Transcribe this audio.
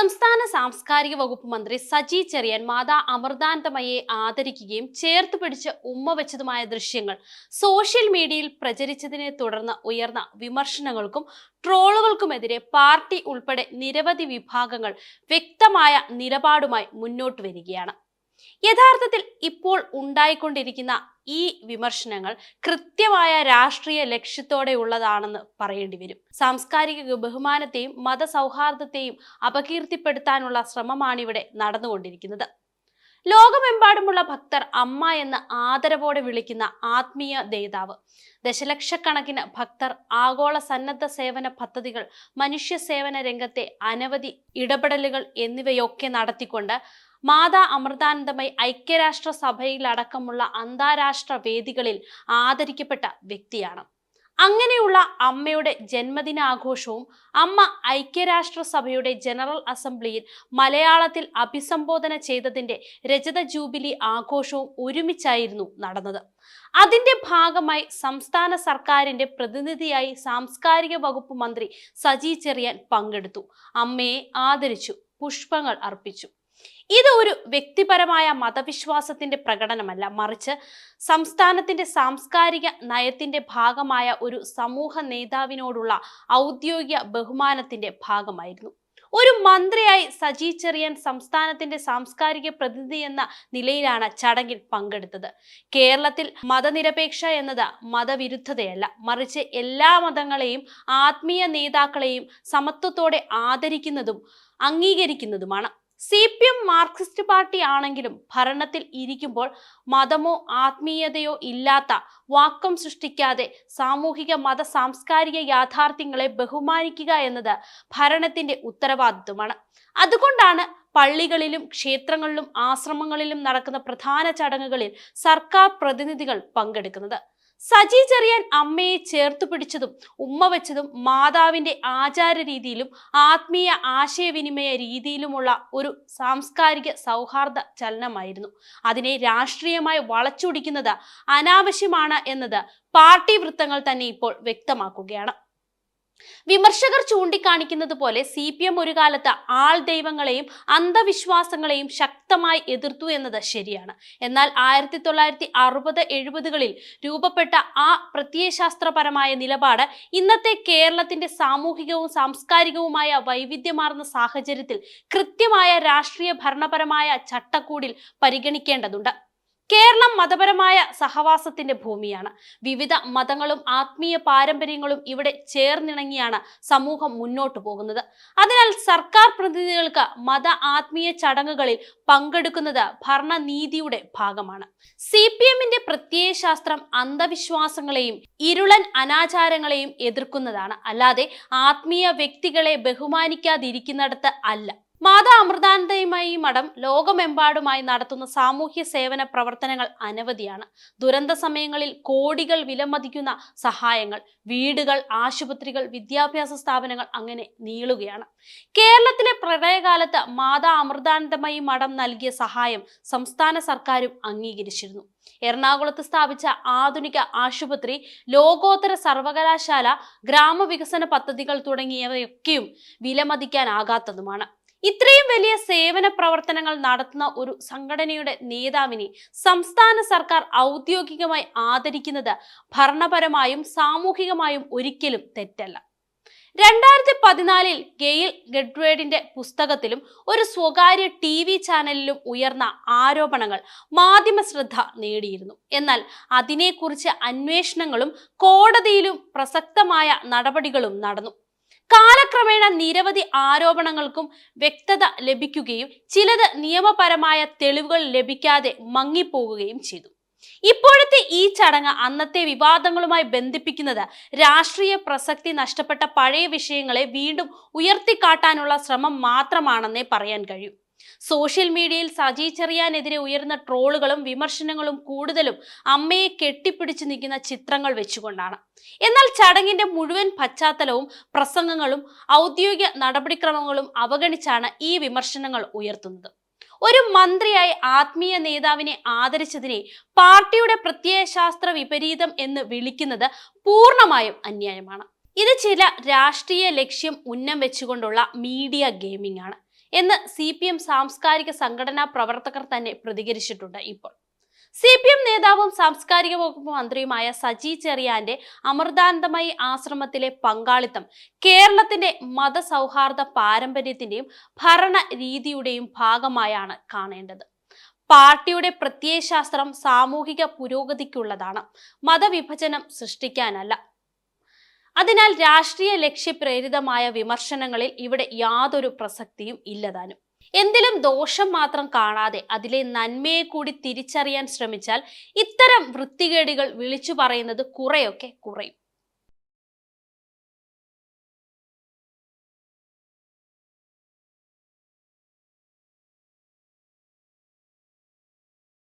സംസ്ഥാന സാംസ്കാരിക വകുപ്പ് മന്ത്രി സജി ചെറിയൻ മാതാ അമൃതാനന്ദമയെ ആദരിക്കുകയും ചേർത്ത് പിടിച്ച് ഉമ്മ വെച്ചതുമായ ദൃശ്യങ്ങൾ സോഷ്യൽ മീഡിയയിൽ പ്രചരിച്ചതിനെ തുടർന്ന് ഉയർന്ന വിമർശനങ്ങൾക്കും ട്രോളുകൾക്കുമെതിരെ പാർട്ടി ഉൾപ്പെടെ നിരവധി വിഭാഗങ്ങൾ വ്യക്തമായ നിലപാടുമായി മുന്നോട്ട് വരികയാണ്. യഥാർത്ഥത്തിൽ ഇപ്പോൾ ഉണ്ടായിക്കൊണ്ടിരിക്കുന്ന ഈ വിമർശനങ്ങൾ കൃത്യമായ രാഷ്ട്രീയ ലക്ഷ്യത്തോടെയുള്ളതാണെന്ന് പറയേണ്ടി വരും. സാംസ്കാരിക ബഹുമാനത്തെയും മതസൗഹാർദ്ദത്തെയും അപകീർത്തിപ്പെടുത്താനുള്ള ശ്രമമാണിവിടെ നടന്നുകൊണ്ടിരിക്കുന്നത്. ലോകമെമ്പാടുമുള്ള ഭക്തർ അമ്മ എന്ന് ആദരവോടെ വിളിക്കുന്ന ആത്മീയ ദേതാവ്. ദശലക്ഷക്കണക്കിന് ഭക്തർ ആഗോള സന്നദ്ധ സേവന പദ്ധതികൾ മനുഷ്യ സേവന രംഗത്തെ അനവധി ഇടപെടലുകൾ എന്നിവയൊക്കെ നടത്തിക്കൊണ്ട് മാതാ അമൃതാനന്ദമയി ഐക്യരാഷ്ട്ര സഭയിലടക്കമുള്ള അന്താരാഷ്ട്ര വേദികളിൽ ആദരിക്കപ്പെട്ട വ്യക്തിയാണ്. അങ്ങനെയുള്ള അമ്മയുടെ ജന്മദിനാഘോഷവും അമ്മ ഐക്യരാഷ്ട്ര സഭയുടെ ജനറൽ അസംബ്ലിയിൽ മലയാളത്തിൽ അഭിസംബോധന ചെയ്തതിന്റെ രജത ജൂബിലി ആഘോഷവും ഒരുമിച്ചായിരുന്നു നടന്നത്. അതിന്റെ ഭാഗമായി സംസ്ഥാന സർക്കാരിന്റെ പ്രതിനിധിയായി സാംസ്കാരിക വകുപ്പ് മന്ത്രി സജി ചെറിയാൻ പങ്കെടുത്തു. അമ്മയെ ആദരിച്ചു പുഷ്പങ്ങൾ അർപ്പിച്ചു. ഇത് ഒരു വ്യക്തിപരമായ മതവിശ്വാസത്തിന്റെ പ്രകടനമല്ല മറിച്ച് സംസ്ഥാനത്തിന്റെ സാംസ്കാരിക നയത്തിന്റെ ഭാഗമായ ഒരു സമൂഹ നേതാവിനോടുള്ള ഔദ്യോഗിക ബഹുമാനത്തിന്റെ ഭാഗമായിരുന്നു. ഒരു മന്ത്രിയായി സജി ചെറിയാൻ സംസ്ഥാനത്തിന്റെ സാംസ്കാരിക പ്രതിനിധി എന്ന നിലയിലാണ് ചടങ്ങിൽ പങ്കെടുത്തത്. കേരളത്തിൽ മതനിരപേക്ഷ എന്നത് മതവിരുദ്ധതയല്ല മറിച്ച് എല്ലാ മതങ്ങളെയും ആത്മീയ നേതാക്കളെയും സമത്വത്തോടെ ആദരിക്കുന്നതും അംഗീകരിക്കുന്നതുമാണ്. C P M Marxist party ആണെങ്കിലും ഭരണത്തിൽ ഇരിക്കുമ്പോൾ മതമോ ആത്മീയതയോ ഇല്ലാത്ത വാക്കം സൃഷ്ടിക്കാതെ സാമൂഹിക മത സാംസ്കാരിക യാഥാർത്ഥ്യങ്ങളെ ബഹുമാനിക്കുക എന്നത് ഭരണത്തിന്റെ ഉത്തരവാദിത്വമാണ്. അതുകൊണ്ടാണ് പള്ളികളിലും ക്ഷേത്രങ്ങളിലും ആശ്രമങ്ങളിലും നടക്കുന്ന പ്രധാന ചടങ്ങുകളിൽ സർക്കാർ പ്രതിനിധികൾ പങ്കെടുക്കുന്നത്. സജി ചെറിയാൻ അമ്മയെ ചേർത്ത് പിടിച്ചതും ഉമ്മ വെച്ചതും മാതാവിന്റെ ആചാര രീതിയിലും ആത്മീയ ആശയവിനിമയ രീതിയിലുമുള്ള ഒരു സാംസ്കാരിക സൗഹാർദ്ദ ചലനമായിരുന്നു. അതിനെ രാഷ്ട്രീയമായി വളച്ചൊടിക്കുന്നത് അനാവശ്യമാണ് എന്നത് പാർട്ടി വൃത്തങ്ങൾ തന്നെ ഇപ്പോൾ വ്യക്തമാക്കുകയാണ്. വിമർശകർ ചൂണ്ടിക്കാണിക്കുന്നത് പോലെ സി പി എം ഒരു കാലത്ത് ആൾ ദൈവങ്ങളെയും അന്ധവിശ്വാസങ്ങളെയും ശക്തമായി എതിർത്തു എന്നത് ശരിയാണ്. എന്നാൽ ആയിരത്തി തൊള്ളായിരത്തി അറുപത് എഴുപതുകളിൽ രൂപപ്പെട്ട ആ പ്രത്യയശാസ്ത്രപരമായ നിലപാട് ഇന്നത്തെ കേരളത്തിന്റെ സാമൂഹികവും സാംസ്കാരികവുമായ വൈവിധ്യമാർന്ന സാഹചര്യത്തിൽ കൃത്യമായ രാഷ്ട്രീയ ഭരണപരമായ ചട്ടക്കൂടിൽ പരിഗണിക്കേണ്ടതുണ്ട്. കേരളം മതപരമായ സഹവാസത്തിന്റെ ഭൂമിയാണ്. വിവിധ മതങ്ങളും ആത്മീയ പാരമ്പര്യങ്ങളും ഇവിടെ ചേർന്നിണങ്ങിയാണ് സമൂഹം മുന്നോട്ടു പോകുന്നത്. അതിനാൽ സർക്കാർ പ്രതിനിധികൾക്ക് മത ആത്മീയ ചടങ്ങുകളിൽ പങ്കെടുക്കുന്നത് ഭരണനീതിയുടെ ഭാഗമാണ്. സി പി എമ്മിന്റെ പ്രത്യയശാസ്ത്രം അന്ധവിശ്വാസങ്ങളെയും ഇരുളൻ അനാചാരങ്ങളെയും എതിർക്കുന്നതാണ്. അല്ലാതെ ആത്മീയ വ്യക്തികളെ ബഹുമാനിക്കാതിരിക്കുന്നിടത്ത് അല്ല. മാതാ അമൃതാനന്ദയുമായി മഠം ലോകമെമ്പാടുമായി നടത്തുന്ന സാമൂഹ്യ സേവന പ്രവർത്തനങ്ങൾ അനവധിയാണ്. ദുരന്ത സമയങ്ങളിൽ കോടികൾ വിലമതിക്കുന്ന സഹായങ്ങൾ വീടുകൾ ആശുപത്രികൾ വിദ്യാഭ്യാസ സ്ഥാപനങ്ങൾ അങ്ങനെ നീളുകയാണ്. കേരളത്തിലെ പ്രളയകാലത്ത് മാതാ അമൃതാനന്ദമയി മഠം നൽകിയ സഹായം സംസ്ഥാന സർക്കാരും അംഗീകരിച്ചിരുന്നു. എറണാകുളത്ത് സ്ഥാപിച്ച ആധുനിക ആശുപത്രി ലോകോത്തര സർവകലാശാല ഗ്രാമവികസന പദ്ധതികൾ തുടങ്ങിയവയൊക്കെയും വിലമതിക്കാനാകാത്തതുമാണ്. ഇത്രയും വലിയ സേവന പ്രവർത്തനങ്ങൾ നടത്തുന്ന ഒരു സംഘടനയുടെ നേതാവിനെ സംസ്ഥാന സർക്കാർ ഔദ്യോഗികമായി ആദരിക്കുന്നത് ഭരണപരമായും സാമൂഹികമായും ഒരിക്കലും തെറ്റല്ല. രണ്ടായിരത്തി പതിനാലിൽ ഗെയിൽ ഗഡ്വേഡിന്റെ പുസ്തകത്തിലും ഒരു സ്വകാര്യ ടി വി ചാനലിലും ഉയർന്ന ആരോപണങ്ങൾ മാധ്യമ ശ്രദ്ധ നേടിയിരുന്നു. എന്നാൽ അതിനെക്കുറിച്ച് അന്വേഷണങ്ങളും കോടതിയിലും പ്രസക്തമായ നടപടികളും നടന്നു. കാലക്രമേണ നിരവധി ആരോപണങ്ങൾക്കും വ്യക്തത ലഭിക്കുകയും ചിലത് നിയമപരമായ തെളിവുകൾ ലഭിക്കാതെ മങ്ങിപ്പോകുകയും ചെയ്തു. ഇപ്പോഴത്തെ ഈ ചടങ്ങ് അന്നത്തെ വിവാദങ്ങളുമായി ബന്ധിപ്പിക്കുന്നത് രാഷ്ട്രീയ പ്രസക്തി നഷ്ടപ്പെട്ട പഴയ വിഷയങ്ങളെ വീണ്ടും ഉയർത്തിക്കാട്ടാനുള്ള ശ്രമം മാത്രമാണെന്നേ പറയാൻ കഴിയൂ. സോഷ്യൽ മീഡിയയിൽ സജി ചെറിയാനെതിരെ ഉയർന്ന ട്രോളുകളും വിമർശനങ്ങളും കൂടുതലും അമ്മയെ കെട്ടിപ്പിടിച്ചു നിൽക്കുന്ന ചിത്രങ്ങൾ വെച്ചുകൊണ്ടാണ്. എന്നാൽ ചടങ്ങിന്റെ മുഴുവൻ പശ്ചാത്തലവും പ്രസംഗങ്ങളും ഔദ്യോഗിക നടപടിക്രമങ്ങളും അവഗണിച്ചാണ് ഈ വിമർശനങ്ങൾ ഉയർത്തുന്നത്. ഒരു മന്ത്രിയായി ആത്മീയ നേതാവിനെ ആദരിച്ചതിനെ പാർട്ടിയുടെ പ്രത്യയശാസ്ത്ര വിപരീതം എന്ന് വിളിക്കുന്നത് പൂർണമായും അന്യായമാണ്. ഇത് ചില രാഷ്ട്രീയ ലക്ഷ്യം ഉന്നം വെച്ചുകൊണ്ടുള്ള മീഡിയ ഗെയിമിംഗ് ആണ്. എന്ന് സി പി എം സാംസ്കാരിക സംഘടനാ പ്രവർത്തകർ തന്നെ പ്രതികരിച്ചിട്ടുണ്ട് ഇപ്പോൾ. സി പി എം നേതാവും സാംസ്കാരിക വകുപ്പ് മന്ത്രിയുമായ സജി ചെറിയാന്റെ അമൃതാനന്ദമയി ആശ്രമത്തിലെ പങ്കാളിത്തം കേരളത്തിന്റെ മതസൗഹാർദ്ദ പാരമ്പര്യത്തിന്റെയും ഭരണ രീതിയുടെയും ഭാഗമായാണ് കാണേണ്ടത്. പാർട്ടിയുടെ പ്രത്യയശാസ്ത്രം സാമൂഹിക പുരോഗതിക്കുള്ളതാണ്. മതവിഭജനം സൃഷ്ടിക്കാനല്ല. അതിനാൽ രാഷ്ട്രീയ ലക്ഷ്യപ്രേരിതമായ വിമർശനങ്ങളിൽ ഇവിടെ യാതൊരു പ്രസക്തിയും ഇല്ലതാനും. എന്തിലും ദോഷം മാത്രം കാണാതെ അതിലെ നന്മയെ കൂടി തിരിച്ചറിയാൻ ശ്രമിച്ചാൽ ഇത്തരം വൃത്തികേടികൾ വിളിച്ചു പറയുന്നത് കുറെയൊക്കെ കുറയും.